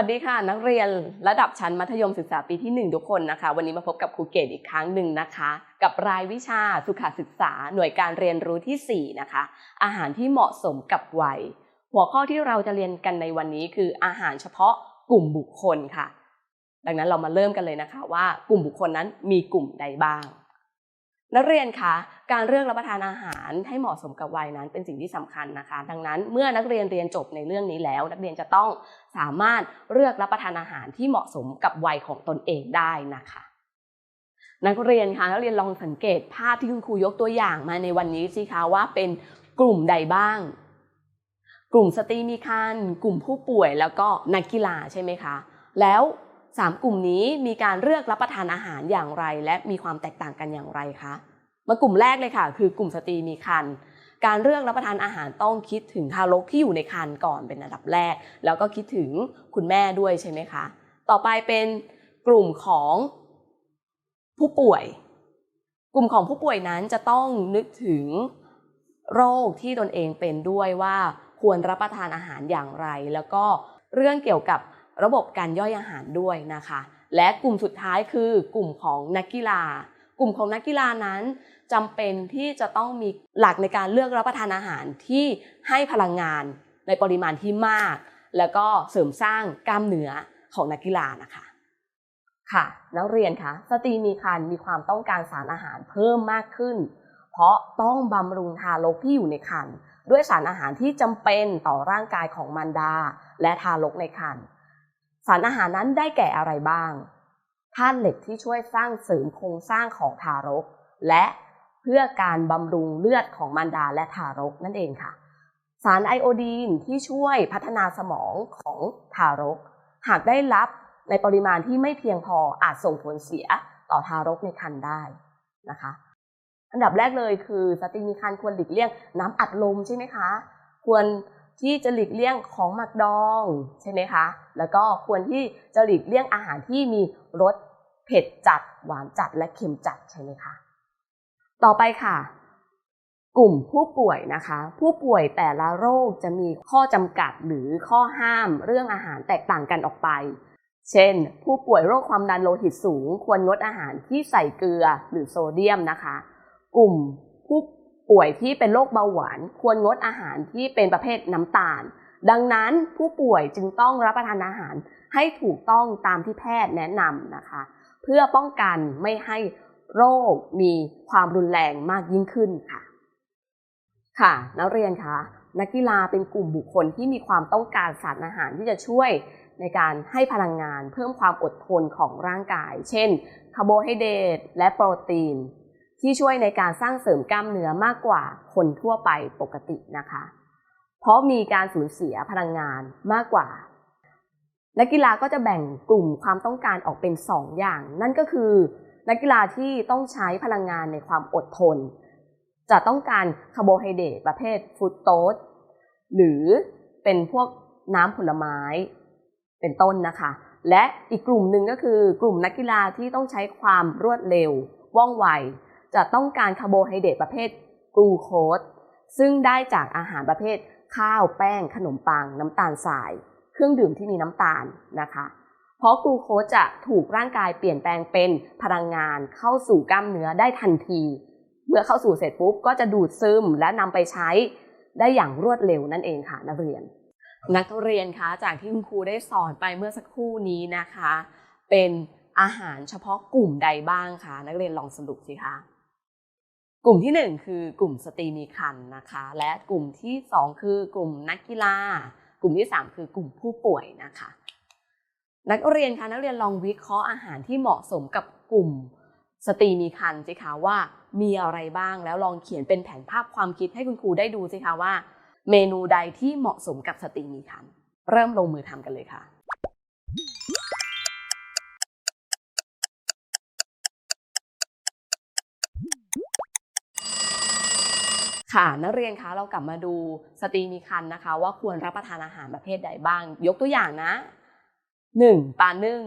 สวัสดีค่ะ นักเรียนระดับชั้นมัธยมศึกษาปีที่ 1 ทุกคนนะคะ วันนี้มาพบกับครูเกตอีกครั้งหนึ่งนะคะ กับรายวิชาสุขศึกษาหน่วยการเรียนรู้ที่ 4 นะคะ อาหารที่เหมาะสมกับวัย หัวข้อที่เราจะเรียนกันในวันนี้คืออาหารเฉพาะกลุ่มบุคคลค่ะ ดังนั้นเรามาเริ่มกันเลยนะคะว่ากลุ่มบุคคลนั้นมีกลุ่มใดบ้าง นักเรียนคะการเลือกรับประทานอาหารให้เหมาะสมกับวัยนั้นเป็นสิ่งที่สำคัญนะคะ ดังนั้นเมื่อนักเรียนเรียนจบในเรื่องนี้แล้ว นักเรียนจะต้องสามารถเลือกรับประทานอาหารที่เหมาะสมกับวัยของตนเองได้นะคะ นักเรียนคะนักเรียนลองสังเกตภาพที่คุณครูยกตัวอย่างมาในวันนี้สิคะว่าเป็นกลุ่มใดบ้าง กลุ่มสตรีมีครรภ์กลุ่มผู้ป่วยแล้วก็นักกีฬาใช่ไหมคะ แล้ว สามกลุ่มนี้มีการเลือกรับประทานอาหารอย่างไร และมีความแตกต่างกันอย่างไรคะ มากลุ่มแรกเลยค่ะ คือกลุ่มสตรีมีครรภ์การเลือกรับประทานอาหารต้องคิดถึงทารกที่อยู่ในครรภ์ก่อนเป็นอันดับแรก แล้วก็คิดถึงคุณแม่ด้วยใช่ไหมคะ ต่อไปเป็นกลุ่มของผู้ป่วย กลุ่มของผู้ป่วยนั้นจะต้องนึกถึงโรคที่ตนเองเป็นด้วยว่าควรรับประทานอาหารอย่างไร แล้วก็เรื่องเกี่ยวกับ ระบบการย่อยอาหารด้วยนะคะ และกลุ่มสุดท้ายคือกลุ่มของนักกีฬา กลุ่มของนักกีฬานั้นจำเป็นที่จะต้องมีหลักในการเลือกรับประทานอาหารที่ให้พลังงานในปริมาณที่มาก แล้วก็เสริมสร้างกล้ามเนื้อของนักกีฬานะคะค่ะนักเรียนคะสตรีมีครรภ์มีความต้องการสารอาหารเพิ่มมากขึ้น เพราะต้องบำรุงทารกที่อยู่ในครรภ์ด้วยสารอาหารที่จำเป็นต่อร่างกายของมารดา และทารกในครรภ์ สารอาหารนั้นได้แก่อะไรบ้างธาตุเหล็กที่ช่วยสร้างเสริมโครงสร้างของทารก และเพื่อการบำรุงเลือดของมารดาและทารกนั่นเองค่ะ สารไอโอดีนที่ช่วยพัฒนาสมองของทารก หากได้รับในปริมาณที่ไม่เพียงพออาจส่งผลเสียต่อทารกในครรภ์ได้นะคะ อันดับแรกเลยคือสตรีมีครรภ์ควรหลีกเลี่ยงน้ำอัดลมใช่ไหมคะ ควร ที่จะหลีกเลี่ยงของหมักดองใช่ไหมคะ แล้วก็ควรที่จะหลีกเลี่ยงอาหารที่มีรสเผ็ดจัด หวานจัดและเค็มจัดใช่ไหมคะ ต่อไปค่ะ กลุ่มผู้ป่วยนะคะ ผู้ป่วยแต่ละโรคจะมีข้อจำกัดหรือข้อห้ามเรื่องอาหารแตกต่างกันออกไป เช่น ผู้ป่วยโรคความดันโลหิตสูง ควรงดอาหารที่ใส่เกลือหรือโซเดียมนะคะ กลุ่มผู้ ป่วยที่เป็นโรคเบาหวาน ควรงดอาหารที่เป็นประเภทน้ำตาล ดังนั้นผู้ป่วยจึงต้องรับประทานอาหารให้ถูกต้องตามที่แพทย์แนะนำนะคะ เพื่อป้องกันไม่ให้โรคมีความรุนแรงมากยิ่งขึ้นค่ะ ค่ะ นักเรียนคะนักกีฬาเป็นกลุ่มบุคคลที่มีความต้องการสารอาหารที่จะช่วยในการให้พลังงานเพิ่มความอดทนของร่างกาย เช่น คาร์โบไฮเดรตและโปรตีน ที่ช่วยในการสร้างเสริมกล้ามเนื้อมากกว่าคนทั่วไปปกตินะคะ เพราะมีการสูญเสียพลังงานมากกว่า นักกีฬาก็จะแบ่งกลุ่มความต้องการออกเป็น 2 อย่าง นั่นก็คือ นักกีฬาที่ต้องใช้พลังงานในความอดทน จะต้องการคาร์โบไฮเดรตประเภทฟรุตโตสหรือเป็นพวกน้ำผลไม้ เป็นต้นนะคะ และอีกกลุ่มหนึ่งก็คือกลุ่มนักกีฬาที่ต้องใช้ความรวดเร็วว่องไว จะต้องการคาร์โบไฮเดรตประเภทกลูโคสซึ่งได้จากอาหารประเภทข้าวแป้ง ขนมปัง น้ำตาลทราย เครื่องดื่มที่มีน้ำตาลนะคะ เพราะกลูโคสจะถูกร่างกายเปลี่ยนแปลงเป็นพลังงานเข้าสู่กล้ามเนื้อได้ทันที เมื่อเข้าสู่เสร็จปุ๊บก็จะดูดซึมและนำไปใช้ได้อย่างรวดเร็วนั่นเองค่ะนักเรียน นักเรียนคะจากที่คุณครูได้สอนไปเมื่อสักครู่นี้นะคะ เป็นอาหารเฉพาะกลุ่มใดบ้างคะนักเรียนลองสรุปสิคะ กลุ่มที่หนึ่งคือกลุ่มสตรีมีครรภ์นะคะ และกลุ่มที่สองคือกลุ่มนักกีฬา กลุ่มที่สามคือกลุ่มผู้ป่วยนะคะ นักเรียนคะนักเรียนลองวิเคราะห์อาหารที่เหมาะสมกับกลุ่มสตรีมีครรภ์สิคะว่ามีอะไรบ้างแล้วลองเขียนเป็นแผนภาพความคิดให้คุณครูได้ดูสิคะว่า เมนูใดที่เหมาะสมกับสตรีมีครรภ์เริ่มลงมือทำกันเลยค่ะ ค่ะนักเรียนคะเรากลับมาดูสตรีมีครรภ์นะคะ ว่าควรรับประทานอาหารประเภทใดบ้าง ยกตัวอย่างนะ 1. ปลานึ่ง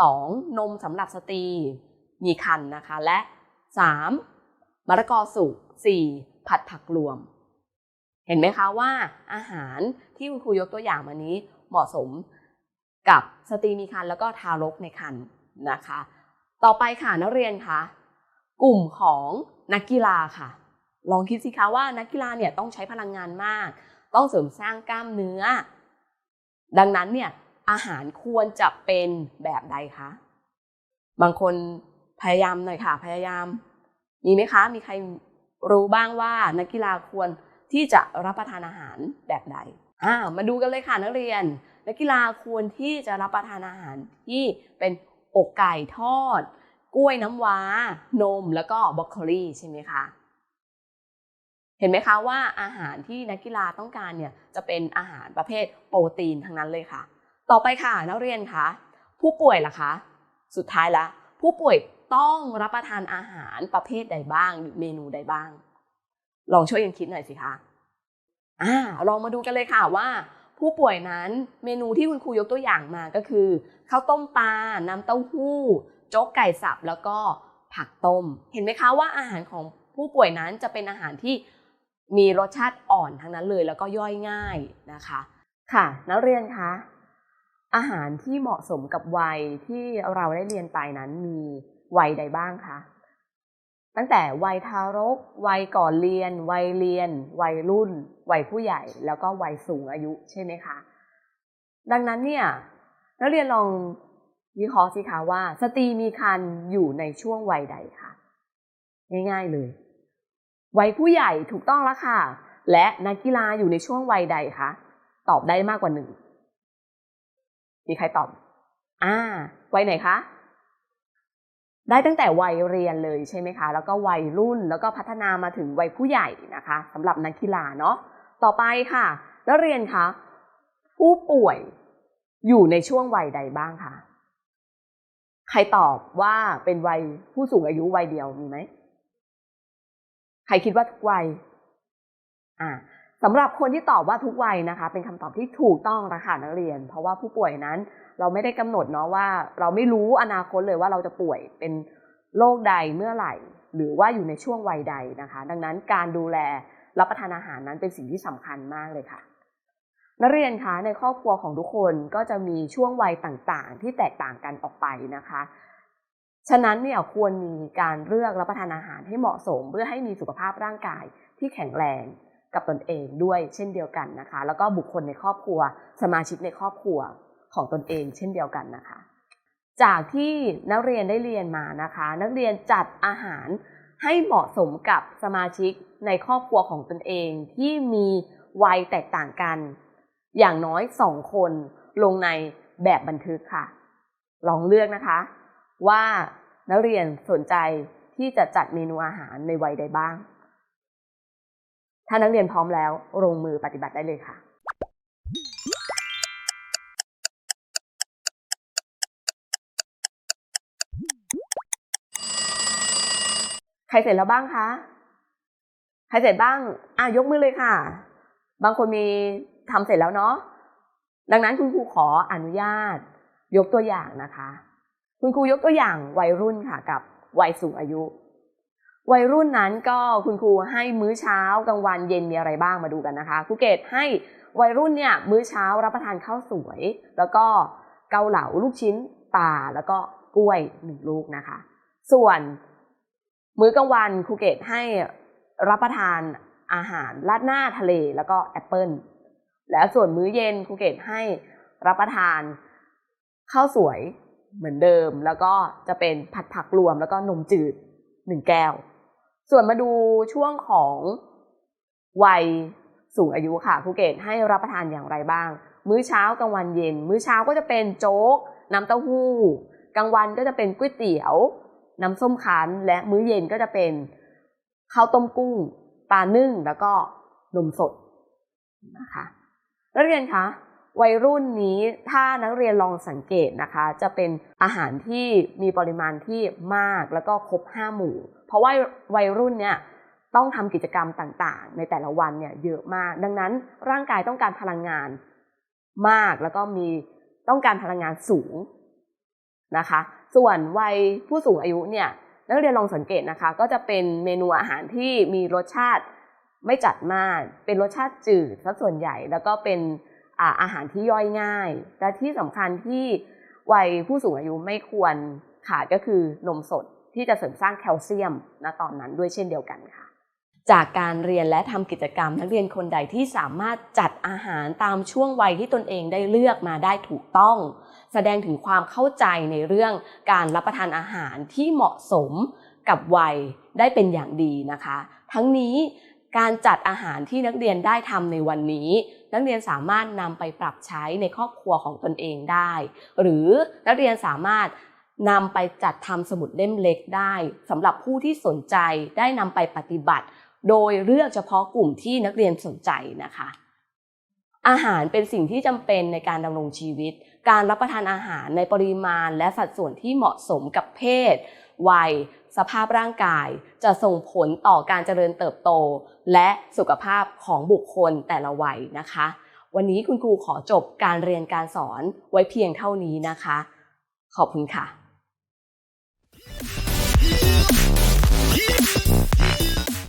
2. นมสำหรับสตรีมีครรภ์นะคะ และ 3. มะละกอสุก 4. ผัดผักรวม เห็นไหมคะว่าอาหารที่คุณครูยกตัวอย่างมานี้เหมาะสมกับสตรีมีครรภ์แล้วก็ทารกในครรภ์นะคะ ต่อไปค่ะนักเรียนคะกลุ่มของนักกีฬาค่ะ ลองคิดสิคะว่านักกีฬาเนี่ยต้องใช้พลังงานมาก ต้องเสริมสร้างกล้ามเนื้อ ดังนั้นเนี่ยอาหารควรจะเป็นแบบใดคะ บางคนพยายามหน่อยค่ะ พยายาม มีไหมคะ มีใครรู้บ้างว่านักกีฬาควรที่จะรับประทานอาหารแบบใดอ่ามาดูกันเลยค่ะนักเรียน นักกีฬาควรที่จะรับประทานอาหารที่เป็นอกไก่ทอด กล้วยน้ำว้า นมแล้วก็บรอกโคลีใช่ไหมคะ เห็นไหมคะว่าอาหารที่นักกีฬาต้องการเนี่ยจะเป็นอาหารประเภทโปรตีนทั้งนั้นเลยค่ะ ต่อไปค่ะนักเรียนคะผู้ป่วยล่ะคะ สุดท้ายละ ผู้ป่วยต้องรับประทานอาหารประเภทใดบ้างหรือเมนูใดบ้าง ลองช่วยกันคิดหน่อยสิคะอ่าลองมาดูกันเลยค่ะว่า ผู้ป่วยนั้นเมนูที่คุณครูยกตัวอย่างมาก็คือข้าวต้มปลาน้ำเต้าหู้ โจ๊กไก่สับแล้วก็ผักต้ม เห็นไหมคะว่าอาหารของผู้ป่วยนั้นจะเป็นอาหารที่ มีรสชาติอ่อนทั้งนั้นเลยแล้วก็ย่อยง่ายนะคะ ค่ะ นักเรียนคะอาหารที่เหมาะสมกับวัยที่เราได้เรียนไปนั้นมีวัยใดบ้างคะตั้งแต่วัยทารก วัยก่อนเรียน วัยเรียน วัยรุ่น วัยผู้ใหญ่ แล้วก็วัยสูงอายุใช่ไหมคะ ดังนั้นเนี่ยนักเรียนลองวิเคราะห์สิคะว่า สตรีมีครรภ์อยู่ในช่วงวัยใดคะง่ายๆเลย วัยผู้ใหญ่ถูกต้องแล้วค่ะ และนักกีฬาอยู่ในช่วงวัยใดคะ ตอบได้มากกว่าหนึ่ง มีใครตอบ อ่า วัยไหนคะ ได้ตั้งแต่วัยเรียนเลยใช่ไหมคะ แล้วก็วัยรุ่น แล้วก็พัฒนามาถึงวัยผู้ใหญ่นะคะสำหรับนักกีฬาเนาะ ต่อไปค่ะนักเรียนคะ ผู้ป่วยอยู่ในช่วงวัยใดบ้างคะ ใครตอบว่าเป็นวัยผู้สูงอายุวัยเดียวมีไหม ใครคิดว่าทุกวัยอ่าสำหรับคนที่ตอบว่าทุกวัยนะคะ เป็นคำตอบที่ถูกต้องละค่ะนักเรียน เพราะว่าผู้ป่วยนั้นเราไม่ได้กำหนดเนาะว่า เราไม่รู้อนาคตเลยว่าเราจะป่วยเป็นโรคใดเมื่อไหร่ หรือว่าอยู่ในช่วงวัยใดนะคะ ดังนั้นการดูแลรับประทานอาหารนั้นเป็นสิ่งที่สำคัญมากเลยค่ะ นักเรียนคะในครอบครัวของทุกคนก็จะมีช่วงวัยต่างๆ ที่แตกต่างกันออกไปนะคะ ฉะนั้นเนี่ยควรมีการเลือกรับประทานอาหารให้เหมาะสม เพื่อให้มีสุขภาพร่างกายที่แข็งแรงกับตนเองด้วยเช่นเดียวกันนะคะ แล้วก็บุคคลในครอบครัว สมาชิกในครอบครัวของตนเอง เช่นเดียวกันนะคะ จากที่นักเรียนได้เรียนมานะคะ นักเรียนจัดอาหารให้เหมาะสมกับสมาชิกในครอบครัวของตนเองที่มีวัยแตกต่างกัน อย่างน้อยสองคนลงในแบบบันทึกค่ะ ลองเลือกนะคะ ว่า นักเรียนสนใจที่จะจัดเมนูอาหารในวัยใดบ้าง ถ้านักเรียนพร้อมแล้วลงมือปฏิบัติได้เลยค่ะใครเสร็จแล้วบ้างคะ ใครเสร็จบ้าง อะยกมือเลยค่ะ บางคนมีทำเสร็จแล้วเนาะ ดังนั้นคุณครูขออนุญาต ยกตัวอย่างนะคะ คุณครูยกตัวอย่างวัยรุ่นค่ะกับวัยสูงอายุ วัยรุ่นนั้นก็คุณครูให้มื้อเช้ากลางวันเย็นมีอะไรบ้างมาดูกันนะคะครูเกตให้วัยรุ่นเนี่ยมื้อเช้ารับประทานข้าวสวย แล้วก็เกาเหลาลูกชิ้นปลาแล้วก็กล้วยหนึ่งลูกนะคะ ส่วนมื้อกลางวันครูเกตให้รับประทานอาหารราดหน้าทะเลแล้วก็แอปเปิลแล้วส่วนมื้อเย็นครูเกตให้รับประทานข้าวสวย เหมือนเดิม แล้วก็จะเป็นผัดผักรวมแล้วก็นมจืดหนึ่งแก้ว ส่วนมาดูช่วงของวัยสูงอายุค่ะครูเกตให้รับประทานอย่างไรบ้าง มื้อเช้ากลางวันเย็น มื้อเช้าก็จะเป็นโจ๊ก น้ำเต้าหู้ กลางวันก็จะเป็นก๋วยเตี๋ยว น้ำส้มคั้น และมื้อเย็นก็จะเป็นข้าวต้มกุ้งปลานึ่งแล้วก็นมสดนะคะนักเรียนคะ วัยรุ่นนี้ถ้านักเรียนลองสังเกตนะคะ จะเป็นอาหารที่มีปริมาณที่มากแล้วก็ครบห้าหมู่ เพราะว่าวัยรุ่นเนี่ยต้องทำกิจกรรมต่างๆ ในแต่ละวันเนี่ยเยอะมาก ดังนั้นร่างกายต้องการพลังงานมากแล้วก็มีต้องการพลังงานสูงนะคะ ส่วนวัยผู้สูงอายุเนี่ยนักเรียนลองสังเกตนะคะ ก็จะเป็นเมนูอาหารที่มีรสชาติไม่จัดมาก เป็นรสชาติจืดซะส่วนใหญ่ แล้วก็เป็น อาหารที่ย่อยง่าย และที่สำคัญที่วัยผู้สูงอายุไม่ควรขาดก็คือนมสดที่จะเสริมสร้างแคลเซียมณตอนนั้นด้วยเช่นเดียวกันค่ะ จากการเรียนและทำกิจกรรม นักเรียนคนใดที่สามารถจัดอาหารตามช่วงวัยที่ตนเองได้เลือกมาได้ถูกต้อง แสดงถึงความเข้าใจในเรื่องการรับประทานอาหารที่เหมาะสมกับวัยได้เป็นอย่างดีนะคะ ทั้งนี้ การจัดอาหารที่นักเรียนได้ทำในวันนี้ นักเรียนสามารถนำไปปรับใช้ในครอบครัวของตนเองได้ หรือนักเรียนสามารถนำไปจัดทำสมุดเล่มเล็กได้สำหรับผู้ที่สนใจได้นำไปปฏิบัติ โดยเลือกเฉพาะกลุ่มที่นักเรียนสนใจนะคะ อาหารเป็นสิ่งที่จำเป็นในการดำรงชีวิต การรับประทานอาหารในปริมาณและสัดส่วนที่เหมาะสมกับเพศ วัย สภาพร่างกายจะส่งผลต่อการเจริญเติบโต และสุขภาพของบุคคลแต่ละวัยนะคะ วันนี้คุณครูขอจบการเรียนการสอนไว้เพียงเท่านี้นะคะ ขอบคุณค่ะ